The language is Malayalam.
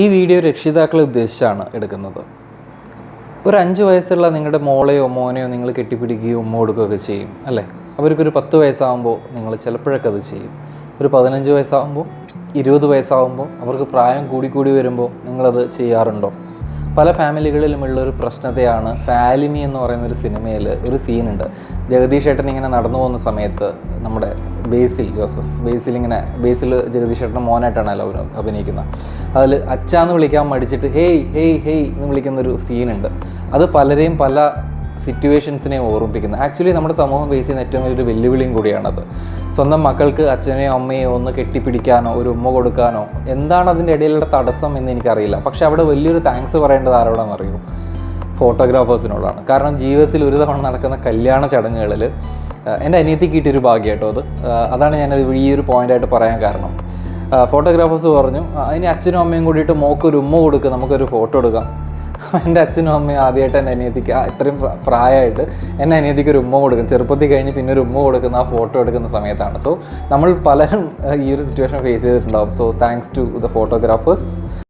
ഈ വീഡിയോ രക്ഷിതാക്കളെ ഉദ്ദേശിച്ചാണ് എടുക്കുന്നത്. ഒരു അഞ്ച് വയസ്സുള്ള നിങ്ങളുടെ മോളെയോ മോനെയോ നിങ്ങൾ കെട്ടിപ്പിടിക്കുകയോ ഉമ്മ കൊടുക്കുകയൊക്കെ ചെയ്യും അല്ലേ? അവർക്കൊരു പത്ത് വയസ്സാകുമ്പോൾ നിങ്ങൾ ചിലപ്പോഴൊക്കെ അത് ചെയ്യും. ഒരു പതിനഞ്ച് വയസ്സാകുമ്പോൾ ഇരുപത് വയസ്സാകുമ്പോൾ അവർക്ക് പ്രായം കൂടി കൂടി വരുമ്പോൾ നിങ്ങളത് ചെയ്യാറുണ്ടോ? പല ഫാമിലികളിലുമുള്ള ഒരു പ്രശ്നത്തെയാണ് ഫാലിനി എന്ന് പറയുന്ന ഒരു സിനിമയിൽ ഒരു സീനുണ്ട്. ജഗദീഷ് ഏട്ടൻ ഇങ്ങനെ നടന്നു പോകുന്ന സമയത്ത് നമ്മുടെ ബേസിൽ ജോസഫ് ബേസിൽ ഇങ്ങനെ ബേസിൽ ജഗദീഷ് ഏട്ടൻ മോനായിട്ടാണല്ലോ അവർ അഭിനയിക്കുന്നത് അതിൽ അച്ചാന്ന് വിളിക്കാൻ മടിച്ചിട്ട് ഹേയ് ഹേയ് ഹേയ് എന്ന് വിളിക്കുന്ന ഒരു സീനുണ്ട്. അത് പലരെയും പല സിറ്റുവേഷൻസിനെ ഓർമ്മിപ്പിക്കുന്നത് ആക്ച്വലി നമ്മുടെ സമൂഹം ഫേസ് ചെയ്യുന്ന ഏറ്റവും വലിയൊരു വെല്ലുവിളിയും കൂടിയാണത്. സ്വന്തം മക്കൾക്ക് അച്ഛനെയോ അമ്മയോ ഒന്ന് കെട്ടിപ്പിടിക്കാനോ ഒരു ഉമ്മ കൊടുക്കാനോ എന്താണ് അതിന്റെ ഇടയിലുള്ള തടസ്സം എന്ന് എനിക്കറിയില്ല. പക്ഷെ അവിടെ വലിയൊരു താങ്ക്സ് പറയേണ്ടത് ആരോടാണെന്ന് അറിയോ? ഫോട്ടോഗ്രാഫേഴ്സിനോടാണ് കാരണം ജീവിതത്തിൽ ഒരു തവണ നടക്കുന്ന കല്യാണ ചടങ്ങുകളിൽ എന്റെ അനിയത്തിക്ക് കിട്ടിയൊരു ഭാഗ്യം കേട്ടോ അത് അതാണ് ഞാനത് ഈ ഒരു പോയിന്റായിട്ട് പറയാൻ കാരണം. ഫോട്ടോഗ്രാഫേഴ്സ് പറഞ്ഞു അതിന് അച്ഛനും അമ്മയും കൂടിയിട്ട് മോക്കൊരു ഉമ്മ കൊടുക്കുക നമുക്കൊരു ഫോട്ടോ എടുക്കാം. എന്റെ അച്ഛനും അമ്മയും ആദ്യമായിട്ട് എന്റെ അനിയത്തിക്ക് ഇത്രയും പ്ര- പ്രായമായിട്ട് എന്റെ അനിയത്തിക്ക് ഒരു ഉമ്മ കൊടുക്കും ചെറുപ്പത്തിൽ കഴിഞ്ഞ് പിന്നെ ഒരു ഉമ്മ കൊടുക്കുന്ന ആ ഫോട്ടോ എടുക്കുന്ന സമയത്താണ്. സോ നമ്മൾ പലരും ഈ ഒരു സിറ്റുവേഷൻ ഫേസ് ചെയ്തിട്ടുണ്ടാവും. So thanks to the photographers